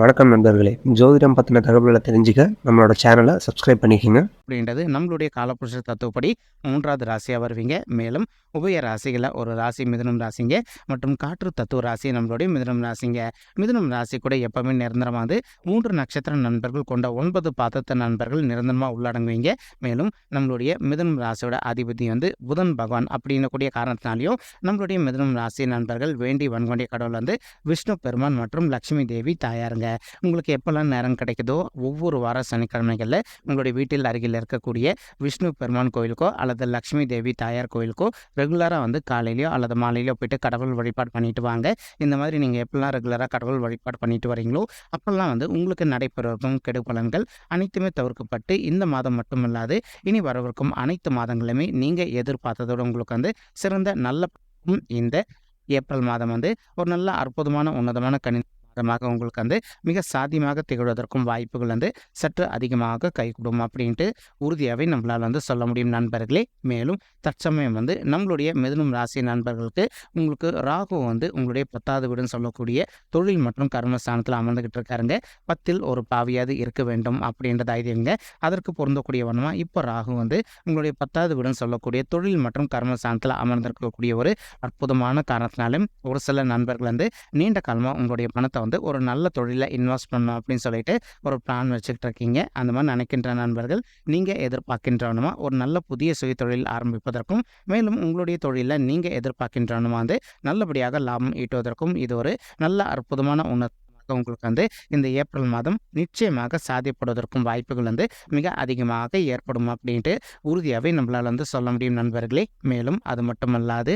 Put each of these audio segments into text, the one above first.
வணக்கம் நண்பர்களே. ஜோதிடம் பற்றின தகவல்களை தெரிஞ்சுக்க நம்மளோட சேனலை சப்ஸ்கிரைப் பண்ணிக்கோங்க. அப்படின்றது நம்மளுடைய காலப்புருஷ தத்துவப்படி மூன்றாவது ராசியாக வருவீங்க. மேலும் உபய ராசிகளில் ஒரு ராசி மிதுனம் ராசிங்க மற்றும் காற்று தத்துவ ராசி நம்மளுடைய மிதுனம் ராசிங்க. மிதுனம் ராசி கூட எப்பவுமே நிரந்தரமானது. மூன்று நட்சத்திர நண்பர்கள் கொண்ட ஒன்பது பாதத்த நண்பர்கள் நிரந்தரமாக உள்ளடங்குவீங்க. மேலும் நம்மளுடைய மிதுனம் ராசியோட அதிபதி வந்து புதன் பகவான் அப்படின்னக்கூடிய காரணத்தினாலையும் நம்மளுடைய மிதுனம் ராசி நண்பர்கள் வேண்டி வன்கொண்டிய கடவுள் வந்து விஷ்ணு பெருமான் மற்றும் லட்சுமி தேவி தாயாருங்க. உங்களுக்கு எப்போல்லாம் நேரம் கிடைக்குதோ ஒவ்வொரு வார சனிக்கிழமைகளில் உங்களுடைய வீட்டில் அருகில் இருக்கக்கூடிய விஷ்ணு பெருமான் கோயிலுக்கோ அல்லது லக்ஷ்மி தேவி தாயார் கோயிலுக்கோ ரெகுலராக வந்து காலையிலையோ அல்லது மாலையிலையோ போயிட்டு கடவுள் வழிபாடு பண்ணிட்டு வாங்க. இந்த மாதிரி நீங்கள் எப்படிலாம் ரெகுலராக கடவுள் வழிபாடு பண்ணிட்டு வரீங்களோ அப்போல்லாம் வந்து உங்களுக்கு நடைபெறும் கெடுபலன்கள் அனைத்துமே தவிர்க்கப்பட்டு இந்த மாதம் மட்டுமல்லாது இனி வரவிருக்கும் அனைத்து மாதங்களுமே நீங்கள் எதிர்பார்த்ததோடு உங்களுக்கு வந்து சிறந்த நல்ல இந்த ஏப்ரல் மாதம் வந்து ஒரு நல்ல அற்புதமான உன்னதமான கணி மாதமாக உங்களுக்கு வந்து மிக சாத்தியமாக திகழ்வதற்கும் வாய்ப்புகள் வந்து சற்று அதிகமாக கைகூடும் அப்படின்ட்டு உறுதியாகவே நம்மளால் வந்து சொல்ல முடியும் நண்பர்களே. மேலும் தற்சமயம் வந்து நம்மளுடைய மிதனும் ராசி நண்பர்களுக்கு உங்களுக்கு ராகு வந்து உங்களுடைய பத்தாவது வீடுன்னு சொல்லக்கூடிய தொழில் மற்றும் கர்மஸ்தானத்தில் அமர்ந்துக்கிட்டு இருக்காருங்க. பத்தில் ஒரு பாவியாவது இருக்க வேண்டும் அப்படின்றது ஐதியங்க அதற்கு பொருந்தக்கூடிய வண்ணமாக இப்போ ராகு வந்து உங்களுடைய பத்தாவது வீடுன்னு சொல்லக்கூடிய தொழில் மற்றும் கர்மஸ்தானத்தில் அமர்ந்திருக்கக்கூடிய ஒரு அற்புதமான காரணத்தினாலும் ஒரு சில நண்பர்கள் வந்து நீண்ட காலமாக உங்களுடைய பணத்தை வந்து ஒரு நல்ல தொழிலில் இன்வெஸ்ட் பண்ணணும் அப்படின்னு சொல்லிட்டு ஒரு பிளான் வச்சுக்கிட்டு இருக்கீங்க அந்த மாதிரி நினைக்கின்ற நண்பர்கள் நீங்கள் எதிர்பார்க்கின்றவனுமா? ஒரு நல்ல புதிய சுய தொழில் ஆரம்பிப்பதற்கும் மேலும் உங்களுடைய தொழிலில் நீங்கள் எதிர்பார்க்கின்றவனுமா வந்து நல்லபடியாக லாபம் ஈட்டுவதற்கும் இது ஒரு நல்ல அற்புதமான உணர்வு உங்களுக்கு வந்து இந்த ஏப்ரல் மாதம் நிச்சயமாக சாதிப்படுவதற்கும் வாய்ப்புகள் வந்து மிக அதிகமாக ஏற்படும் அப்படின்ட்டு உறுதியாகவே நம்மளால் வந்து சொல்ல முடியும் நண்பர்களே. மேலும் அது மட்டுமல்லாது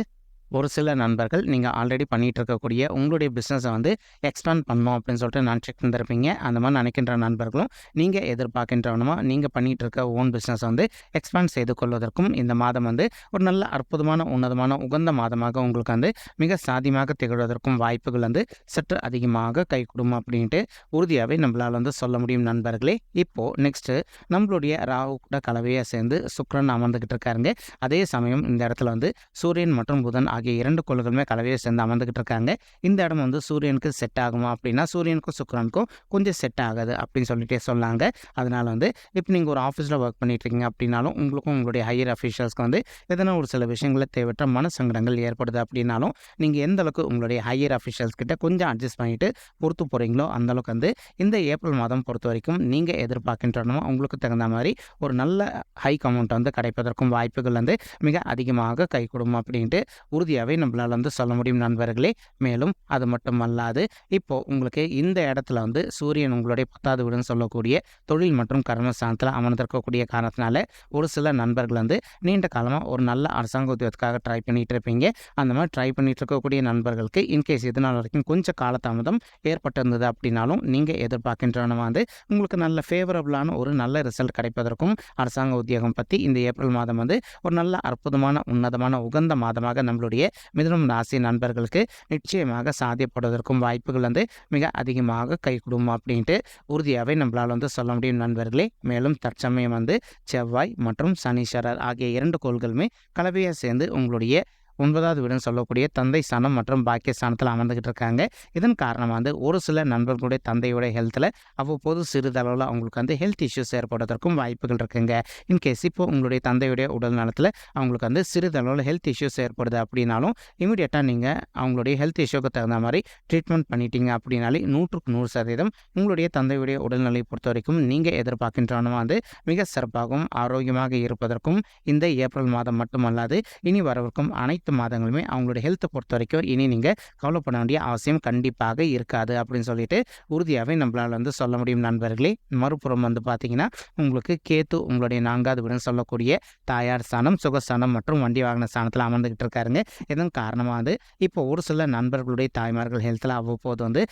ஒரு சில நண்பர்கள் நீங்கள் ஆல்ரெடி பண்ணிகிட்டு இருக்கக்கூடிய உங்களுடைய பிஸ்னஸை வந்து எக்ஸ்பேண்ட் பண்ணணும் அப்படின்னு சொல்லிட்டு நினச்சிட்டு இருந்திருப்பீங்க அந்த மாதிரி நினைக்கின்ற நண்பர்களும் நீங்கள் எதிர்பார்க்கின்றவனுமா நீங்கள் பண்ணிகிட்டு இருக்க ஓன் பிஸ்னஸ் வந்து எக்ஸ்பேண்ட் செய்து கொள்வதற்கும் இந்த மாதம் வந்து ஒரு நல்ல அற்புதமான உன்னதமான உகந்த மாதமாக உங்களுக்கு வந்து மிக சாதியமாக திகழ்வதற்கும் வாய்ப்புகள் வந்து சற்று அதிகமாக கை கொடுக்கும் அப்படின்ட்டு உறுதியாகவே நம்மளால் வந்து சொல்ல முடியும் நண்பர்களே. இப்போது நெக்ஸ்ட்டு நம்மளுடைய ராகு கூட கலவையாக சேர்ந்து சுக்ரன் அமர்ந்துக்கிட்டு இருக்காருங்க. அதே சமயம் இந்த இடத்துல வந்து சூரியன் மற்றும் புதன் ஆகிய இரண்டு கோள்களுமே கலவையை சேர்ந்து அமர்ந்துக்கிட்டு இருக்காங்க இந்த இடம் வந்து சூரியனுக்கு செட் ஆகுமா அப்படின்னா சூரியனுக்கும் சுக்கரனுக்கும் கொஞ்சம் செட் ஆகாது அப்படின்னு சொல்லிட்டே சொன்னாங்க. அதனால் வந்து இப்போ நீங்கள் ஒரு ஆஃபீஸில் ஒர்க் பண்ணிட்டு இருக்கீங்க அப்படின்னாலும் உங்களுக்கும் உங்களுடைய ஹையர் அஃபீஷியல்ஸ்க்கு வந்து எதனா ஒரு சில விஷயங்களை தேவையற்ற மன சங்கடங்கள் ஏற்படுது அப்படின்னாலும் நீங்கள் எந்த அளவுக்கு உங்களுடைய ஹையர் அஃபீஷியல்ஸ் கிட்ட கொஞ்சம் அட்ஜஸ்ட் பண்ணிட்டு பொறுத்து போகிறீங்களோ அந்தளவுக்கு வந்து இந்த ஏப்ரல் மாதம் பொறுத்த வரைக்கும் நீங்கள் எதிர்பார்க்கின்றனமோ உங்களுக்கு தகுந்த மாதிரி ஒரு நல்ல ஹைக் அமௌண்ட் வந்து கிடைப்பதற்கும் வாய்ப்புகள் வந்து மிக அதிகமாக கை கொடுக்கும் அப்படின்ட்டு உறுதியாகவே நம்மளால் வந்து சொல்ல முடியும் நண்பர்களே. மேலும் அது மட்டும் அல்லாது இப்போது உங்களுக்கு இந்த இடத்துல வந்து சூரியன் உங்களுடைய பத்தாவது வீடுன்னு சொல்லக்கூடிய தொழில் மற்றும் கர்மஸ்தானத்தில் அமர்ந்திருக்கக்கூடிய காரணத்தினால ஒரு சில நண்பர்கள் வந்து நீண்ட காலமாக ஒரு நல்ல அரசாங்க உத்தியோகத்துக்காக ட்ரை பண்ணிகிட்டு இருப்பீங்க அந்த மாதிரி ட்ரை பண்ணிட்டு இருக்கக்கூடிய நண்பர்களுக்கு இன்கேஸ் இதனால் வரைக்கும் கொஞ்சம் காலதாமதம் ஏற்பட்டிருந்தது அப்படின்னாலும் நீங்கள் எதிர்பார்க்கின்றன வந்து உங்களுக்கு நல்ல ஃபேவரபுளான ஒரு நல்ல ரிசல்ட் கிடைப்பதற்கும் அரசாங்க உத்தியோகம் பற்றி இந்த ஏப்ரல் மாதம் வந்து ஒரு நல்ல அற்புதமான உன்னதமான உகந்த மாதமாக நம்மளுடைய மிதுனம் ராசி நண்பர்களுக்கு நிச்சயமாக சாத்தியப்படுவதற்கும் வாய்ப்புகள் வந்து மிக அதிகமாக கை கொடுக்கும் அப்படின்ட்டு உறுதியாகவே நம்மளால் வந்து சொல்ல முடியும் நண்பர்களே. மேலும் தற்சமயம் வந்து செவ்வாய் மற்றும் சனீஸ்வரர் ஆகிய இரண்டு கோள்களுமே கலவையாக சேர்ந்து உங்களுடைய ஒன்பதாவது வீடுன்னு சொல்லக்கூடிய தந்தை ஸ்தானம் மற்றும் பாக்கிய ஸ்தானத்தில் அமர்ந்துக்கிட்டு இருக்காங்க இதன் காரணமாக வந்து ஒரு சில நண்பர்களுடைய தந்தையோட ஹெல்த்தில் அவ்வப்போது சிறிதளவில் அவங்களுக்கு வந்து ஹெல்த் இஷ்யூஸ் ஏற்படுவதற்கும் வாய்ப்புகள் இருக்குங்க. இன்கேஸ் இப்போ உங்களுடைய தந்தையுடைய உடல் நலத்தில் அவங்களுக்கு வந்து சிறிதளவில் ஹெல்த் இஷ்யூஸ் ஏற்படுது அப்படின்னாலும் இமீடியட்டாக நீங்கள் அவங்களுடைய ஹெல்த் இஷ்யூக்கு தகுந்த மாதிரி ட்ரீட்மெண்ட் பண்ணிட்டீங்க அப்படின்னாலே நூற்றுக்கு நூறு சதவீதம் உங்களுடைய தந்தையுடைய உடல்நிலை பொறுத்த வரைக்கும் நீங்கள் எதிர்பார்க்கின்றவனும் வந்து மிக சிறப்பாகவும் ஆரோக்கியமாக இருப்பதற்கும் இந்த ஏப்ரல் மாதம் மட்டுமல்லாது இனி வரவிருக்கும் அனைத்து அனைத்து மாதங்களுமே அவங்களோட ஹெல்த்தை பொறுத்த வரைக்கும் இனி நீங்கள் கவலைப்பட வேண்டிய அவசியம் கண்டிப்பாக இருக்காது அப்படின்னு சொல்லிட்டு உறுதியாகவே நம்மளால் வந்து சொல்ல முடியும் நண்பர்களே. மறுபுறம் வந்து பார்த்தீங்கன்னா உங்களுக்கு கேத்து உங்களுடைய நான்காவது வீடுன்னு சொல்லக்கூடிய தாயார் ஸ்தானம் சுகஸ்தானம் மற்றும் வண்டி வாகன ஸ்தானத்தில் அமர்ந்துக்கிட்டு இருக்காருங்க. இதன் காரணமாக வந்து இப்போ ஒரு சில நண்பர்களுடைய தாய்மார்கள் ஹெல்த்தில் அவ்வப்போது வந்து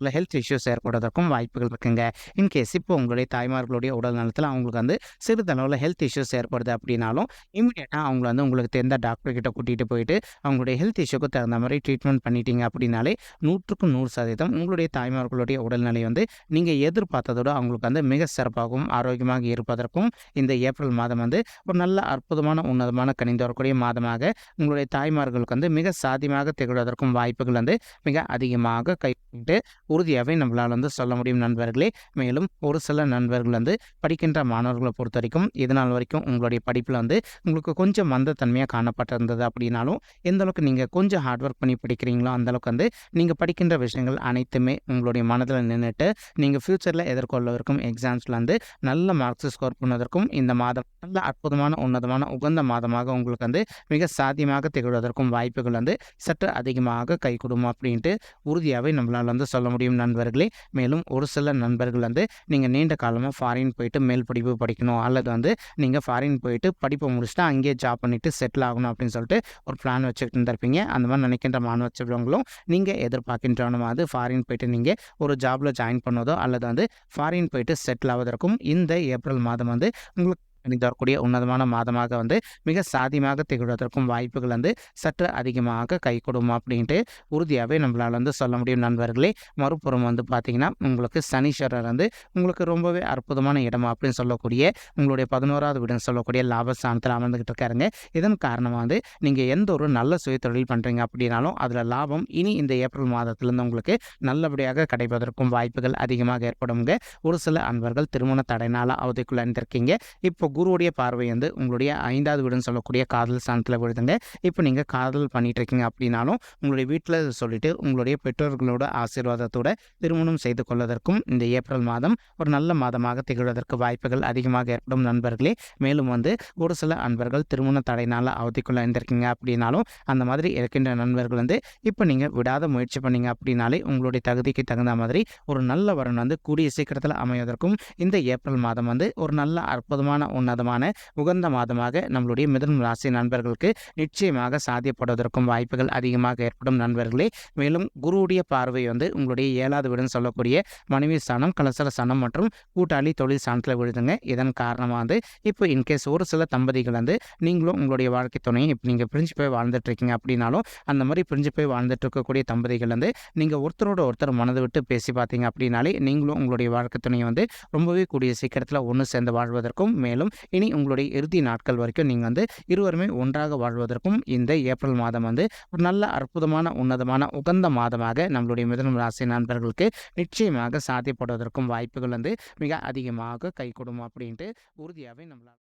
உள்ள ஹெல்த் இஷ்யூஸ் ஏற்படுவதற்கும் வாய்ப்புகள் இருக்குங்க. இன்கேஸ் இப்போ உங்களுடைய தாய்மார்களுடைய உடல் நலத்தில் அவங்களுக்கு வந்து சிறிதளவில் ஹெல்த் இஷ்யூஸ் ஏற்படுது அப்படின்னாலும் இமீடியட்டாக அவங்கள வந்து உங்களுக்கு தெரிந்த டாக்டர் கிட்ட கூட்டிகிட்டு போயிட்டு அவங்களுடைய ஹெல்த் இஷ்யூக்கு தகுந்த மாதிரி ட்ரீட்மெண்ட் பண்ணிட்டீங்க அப்படின்னாலே நூற்றுக்கு நூறு சதவீதம் உங்களுடைய தாய்மார்களுடைய உடல்நிலை வந்து நீங்கள் எதிர்பார்த்ததோடு அவங்களுக்கு வந்து மிக சிறப்பாகவும் ஆரோக்கியமாக இருப்பதற்கும் இந்த ஏப்ரல் மாதம் வந்து ஒரு நல்ல அற்புதமான உன்னதமான கணிந்து வரக்கூடிய மாதமாக உங்களுடைய தாய்மார்களுக்கு வந்து மிக சாதியமாக திகழ்வதற்கும் வாய்ப்புகள் வந்து மிக அதிகமாக கைவிட்டு உறுதியாகவே நம்மளால் வந்து சொல்ல முடியும் நண்பர்களே. மேலும் ஒரு சில நண்பர்கள் வந்து படிக்கின்ற மாணவர்களை பொறுத்த வரைக்கும் இதனால் வரைக்கும் உங்களுடைய படிப்பில் வந்து உங்களுக்கு கொஞ்சம் மந்தத்தன்மையாக காணப்பட்டிருந்தது அப்படின்னாலும் எந்த அளவுக்கு நீங்கள் கொஞ்சம் ஹார்ட் ஒர்க் பண்ணி படிக்கிறீங்களோ அந்தளவுக்கு வந்து நீங்கள் படிக்கின்ற விஷயங்கள் அனைத்துமே உங்களுடைய மனதில் நின்றுட்டு நீங்கள் ஃப்யூச்சரில் எதிர்கொள்ளவிருக்கும் எக்ஸாம்ஸில் வந்து நல்ல மார்க்ஸ் ஸ்கோர் பண்ணுவதற்கும் இந்த மாதம் நல்ல அற்புதமான உன்னதமான உகந்த மாதமாக உங்களுக்கு வந்து மிக சாத்தியமாக திகழ்வதற்கும் வாய்ப்புகள் வந்து சற்று அதிகமாக கை கொடுக்கும் அப்படின்ட்டு உறுதியாகவே நம்மளால் வந்து சொல்ல முடியும். முடியும் நண்பர்களே. மேலும் ஒரு சில நண்பர்கள் வந்து நீங்கள் நீண்ட காலமாக ஃபாரின் போயிட்டு மேல் படிப்பு படிக்கணும் அல்லது வந்து நீங்கள் ஃபாரின் போயிட்டு படிப்பை முடிச்சுட்டு அங்கேயே ஜாப் பண்ணிவிட்டு செட்டில் ஆகணும் அப்படின்னு சொல்லிட்டு ஒரு பிளான் வச்சுக்கிட்டு இருந்திருப்பீங்க. அந்த மாதிரி நினைக்கின்ற மாணவ செல்வங்களும் நீங்கள் எதிர்பார்க்கின்றவனும் அது ஃபாரின் போயிட்டு நீங்கள் ஒரு ஜாபில் ஜாயின் பண்ணதோ அல்லது வந்து ஃபாரின் போயிட்டு செட்டில் ஆவதற்கும் இந்த ஏப்ரல் மாதம் வந்து உங்களுக்கு இனி வரக்கூடிய உன்னதமான மாதமாக வந்து மிக சாதியமாக திகழ்வதற்கும் வாய்ப்புகள் வந்து சற்று அதிகமாக கை கொடுமா அப்படின்ட்டு உறுதியாகவே நம்மளால் வந்து சொல்ல முடியும் நண்பர்களே. மறுபுறம் வந்து பார்த்திங்கன்னா உங்களுக்கு சனீஸ்வரர் வந்து உங்களுக்கு ரொம்பவே அற்புதமான இடம் அப்படின்னு சொல்லக்கூடிய உங்களுடைய பதினோராவது வீடுன்னு சொல்லக்கூடிய லாபஸ்தானத்தில் அமர்ந்துக்கிட்டு இருக்காருங்க. இதன் காரணமாக வந்து நீங்கள் எந்த ஒரு நல்ல சுயதொழில் பண்ணுறீங்க அப்படின்னாலும் அதில் லாபம் இனி இந்த ஏப்ரல் மாதத்துலேருந்து உங்களுக்கு நல்லபடியாக கிடைப்பதற்கும் வாய்ப்புகள் அதிகமாக ஏற்படுங்க ஒரு சில அன்பர்கள் திருமண தடைனால அவதிக்குள்ள இருந்திருக்கீங்க இப்போ குருவுடைய பார்வை வந்து உங்களுடைய ஐந்தாவது வீடுன்னு சொல்லக்கூடிய காதல் ஸ்தானத்தில் விழுதுங்க. இப்போ நீங்கள் காதல் பண்ணிட்டு இருக்கீங்க அப்படின்னாலும் உங்களுடைய வீட்டில் சொல்லிட்டு உங்களுடைய பெற்றோர்களோட ஆசீர்வாதத்தோட திருமணம் செய்து கொள்வதற்கும் இந்த ஏப்ரல் மாதம் ஒரு நல்ல மாதமாக திகழ்வதற்கு வாய்ப்புகள் அதிகமாக ஏற்படும் நண்பர்களே. மேலும் வந்து ஒரு சில அன்பர்கள் திருமண தடையினால் அவதிக்குள்ள இருந்திருக்கீங்க அப்படின்னாலும் அந்த மாதிரி இருக்கின்ற நண்பர்கள் வந்து இப்போ நீங்கள் விடாத முயற்சி பண்ணீங்க அப்படின்னாலே உங்களுடைய தகுதிக்கு தகுந்த மாதிரி ஒரு நல்ல வரன் வந்து கூடிய சீக்கிரத்தில் அமைவதற்கும் இந்த ஏப்ரல் மாதம் வந்து ஒரு நல்ல அற்புதமான உன்னதமான உகந்த மாதமாக நம்மளுடைய மிதுனம் ராசி நண்பர்களுக்கு நிச்சயமாக சாத்தியப்படுவதற்கும் வாய்ப்புகள் அதிகமாக ஏற்படும் நண்பர்களே. மேலும் குருவுடைய பார்வை வந்து உங்களுடைய ஏழாவது வீடுன்னு சொல்லக்கூடிய மனைவி ஸ்தானம் கலசர ஸ்தானம் மற்றும் கூட்டாளி தொழில் ஸ்தானத்தில் விழுதுங்க. இதன் காரணமாக வந்து இப்போ இன்கேஸ் ஒரு சில தம்பதிகள் வந்து நீங்களும் உங்களுடைய வாழ்க்கை துணையை இப்போ நீங்கள் பிரிஞ்சு போய் வாழ்ந்துட்டு இருக்கீங்க அப்படின்னாலும் அந்த மாதிரி பிரிஞ்சு போய் வாழ்ந்துட்டு இருக்கக்கூடிய தம்பதிகள் வந்து நீங்கள் ஒருத்தரோட ஒருத்தர் மனதை விட்டு பேசி பார்த்தீங்க அப்படின்னாலே நீங்களும் உங்களுடைய வாழ்க்கை துணையை வந்து ரொம்பவே கூடிய சீக்கிரத்தில் ஒன்று சேர்ந்து வாழ்வதற்கும் மேலும் இனி உங்களுடைய இறுதி நாட்கள் வரைக்கும் நீங்கள் வந்து இருவருமே ஒன்றாக வாழ்வதற்கும் இந்த ஏப்ரல் மாதம் வந்து ஒரு நல்ல அற்புதமான உன்னதமான உகந்த மாதமாக நம்மளுடைய மிதனம் ராசி நண்பர்களுக்கு நிச்சயமாக சாத்தியப்படுவதற்கும் வாய்ப்புகள் வந்து மிக அதிகமாக கை அப்படின்ட்டு உறுதியாகவே நம்மளால்